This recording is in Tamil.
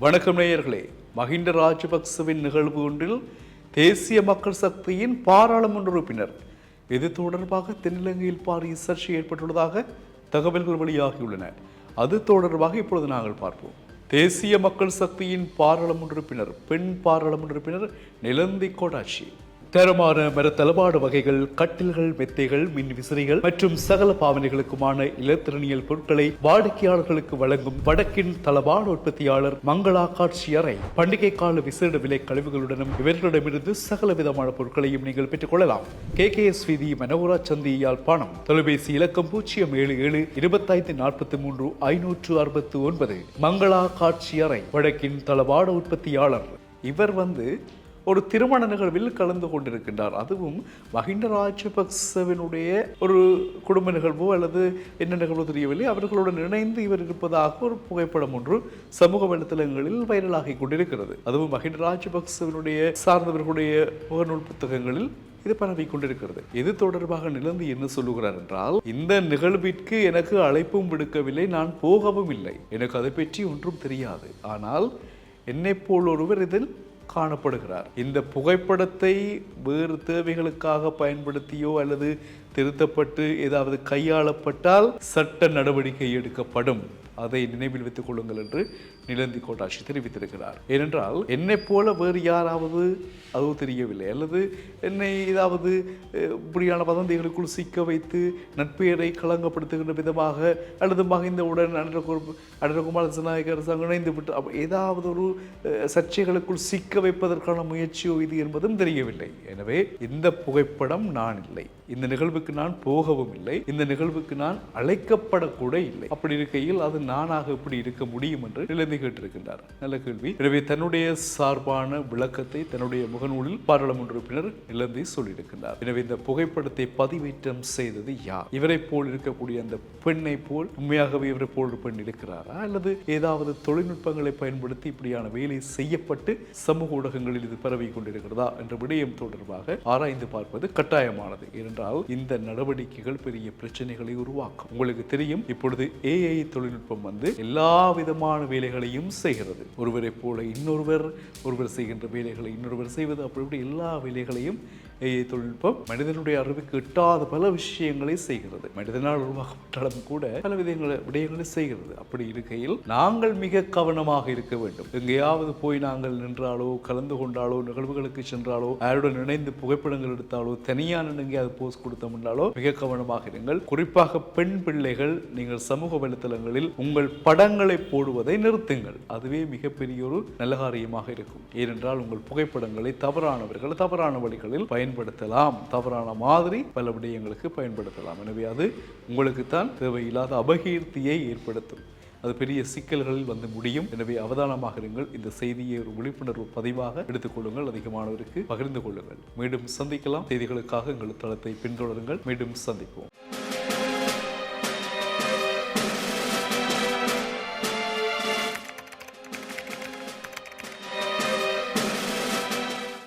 வணக்கம் நேயர்களே. மஹிந்த ராஜபக்சவின் நிகழ்வு ஒன்றில் தேசிய மக்கள் சக்தியின் பாராளுமன்ற உறுப்பினர் இது தொடர்பாக தென்னிலங்கையில் பாரிய சர்ச்சை ஏற்பட்டுள்ளதாக தகவல்கள் வெளியாகியுள்ளன. அது தொடர்பாக இப்பொழுது நாங்கள் பார்ப்போம். தேசிய மக்கள் சக்தியின் பாராளுமன்ற உறுப்பினர் பெண் பாராளுமன்ற உறுப்பினர் நிலந்தி கோடாட்சி. தரமான மரத்தளபாடு வகைகள் கட்டில்கள் மெத்தைகள் மின் விசிறிகள் மற்றும் சகல பாவனைகளுக்குமான இலத்திரனியல் பொருட்களை வாடிக்கையாளர்களுக்கு வழங்கும் வடக்கின் தளபாடு உற்பத்தியாளர் மங்களா காட்சி அறை பண்டிகை கால விசேட விலை கழிவுகளுடனும் இவர்களிடமிருந்து சகல விதமான பொருட்களையும் நீங்கள் பெற்றுக் கொள்ளலாம். கே. கே. எஸ். வீதி மனோரா சந்தி யாழ்ப்பாணம் தொலைபேசி இலக்கம் பூஜ்ஜியம் ஏழு ஏழு இருபத்தைந்து நாற்பத்தி மூன்று ஐநூற்று அறுபத்து ஒன்பது. மங்களா காட்சி அறை வடக்கின் தளபாடு உற்பத்தியாளர். இவர் வந்து ஒரு திருமண நிகழ்வில் கலந்து கொண்டிருக்கின்றார். அதுவும் மஹிந்த ராஜபக்சவினுடைய ஒரு குடும்ப நிகழ்வோ அல்லது என்ன நிகழ்வோ தெரியவில்லை. அவர்களுடன் இணைந்து இவர் இருப்பதாக ஒரு புகைப்படம் ஒன்று சமூக வலைத்தளங்களில் வைரலாகி கொண்டிருக்கிறது. அதுவும் மஹிந்த ராஜபக்சவினுடைய சார்ந்தவர்களுடைய முகநூல் புத்தகங்களில் இது பரவி கொண்டிருக்கிறது. இது தொடர்பாக நிலந்து என்ன சொல்லுகிறார் என்றால் இந்த நிகழ்விற்கு எனக்கு அழைப்பும் விடுக்கவில்லை நான் போகவும் இல்லை. எனக்கு அதை பற்றி ஒன்றும் தெரியாது. ஆனால் என்னை போல் ஒருவர் இதில் காணப்படுகிறார். இந்த புகைப்படத்தை வேறு தேவைகளுக்காக பயன்படுத்தியோ அல்லது திருத்தப்பட்டு ஏதாவது கையாளப்பட்டால் சட்ட நடவடிக்கை எடுக்கப்படும். அதை நினைவில் வைத்துக் கொள்ளுங்கள் என்று நிலந்தி கோட்டாட்சி தெரிவித்திருக்கிறார். ஏனென்றால் என்னைப் போல வேறு யாராவது அதுவும் தெரியவில்லை. அல்லது என்னை ஏதாவது இப்படியான வதந்திகளுக்குள் சிக்க வைத்து நட்பெயரை களங்கப்படுத்துகின்ற விதமாக அல்லது மகிந்தவுடன் அடரகுமார் ஜனநாயக அரசாங்கம் இணைந்து விட்டு ஏதாவது ஒரு சர்ச்சைகளுக்குள் சிக்க வைப்பதற்கான முயற்சியோ இது என்பதும் தெரியவில்லை. எனவே இந்த புகைப்படம் நான் இல்லை. இந்த நிகழ்வுக்கு நான் போகவும் இல்லை. இந்த நிகழ்வுக்கு நான் அழைக்கப்படக்கூட இல்லை. அப்படி இருக்கையில் அது நானாக எப்படி இருக்க முடியும் என்று நிலைமை கேட்டிருக்கின்றார். நல்ல கேள்வி. எனவே தன்னுடைய சார்பான விளக்கத்தை தன்னுடைய முகநூலில் பாராளுமன்ற உறுப்பினர் நிலந்தி சொல்லியிருக்கின்றார். எனவே இந்த புகைப்படத்தை பதிவேற்றம் செய்தது யார்? இவரை போல் இருக்கக்கூடிய அந்த பெண்ணை போல் உண்மையாகவே இவரை போல் ஒரு பெண் இருக்கிறாரா? அல்லது ஏதாவது தொழில்நுட்பங்களை பயன்படுத்தி இப்படியான வேலை செய்யப்பட்டு சமூக ஊடகங்களில் இது பரவி கொண்டிருக்கிறதா? என்ற விடயம் தொடர்பாக ஆராய்ந்து பார்ப்பது கட்டாயமானது. ஏனென்றால் இந்த நடவடிக்கைகள் பெரிய பிரச்சனைகளை உருவாக்கும். உங்களுக்கு தெரியும் இப்பொழுது ஏஐ தொழில்நுட்பம் வந்து எல்லா விதமான வேலைகளையும் செய்கிறது. ஒருவரை போல இன்னொருவர் ஒருவர் செய்கின்ற வேலைகளை இன்னொருவர் செய்வது அப்படி எல்லா வேலைகளையும் தொழில்நுட்பம் மனிதனுடைய அறிவுக்கு எட்டாத பல விஷயங்களை செய்கிறது. மனிதனால் உருவாக்கப்பட்டாலும் கூட பல விதங்களை விடயங்களை செய்கிறது. அப்படி இருக்கையில் நாங்கள் மிக கவனமாக இருக்க வேண்டும். எங்கேயாவது போய் நாங்கள் நின்றாலோ கலந்து கொண்டாலோ நிகழ்வுகளுக்கு சென்றாலோ யாருடன் இணைந்து புகைப்படங்கள் எடுத்தாலோ தனியான எங்கேயாவது போஸ்ட் கொடுத்தோம்னாலோ மிக கவனமாக இருங்கள். குறிப்பாக பெண் பிள்ளைகள் நீங்கள் சமூக வலைத்தளங்களில் உங்கள் படங்களை போடுவதை நிறுத்துங்கள். அதுவே மிகப்பெரிய ஒரு நல்ல காரியமாக இருக்கும். ஏனென்றால் உங்கள் புகைப்படங்களை தவறானவர்கள் தவறான வழிகளில் பயன்படுத்தலாம். தவறான மாதிரி பல விடயங்களுக்கு பயன்படுத்தலாம். எனவே அது உங்களுக்குத்தான் தேவையில்லாத அபகீர்த்தியை ஏற்படுத்தும். அது பெரிய சிக்கல்களில் வந்து முடியும். எனவே அவதானமாக இருங்கள். இந்த செய்தியை ஒரு விழிப்புணர்வு பதிவாக எடுத்துக்கொள்ளுங்கள் அதிகமானவருக்கு பகிர்ந்து கொள்ளுங்கள். மீண்டும் சந்திக்கலாம். செய்திகளுக்காக எங்கள் தளத்தை பின்தொடருங்கள். மீண்டும் சந்திப்போம்.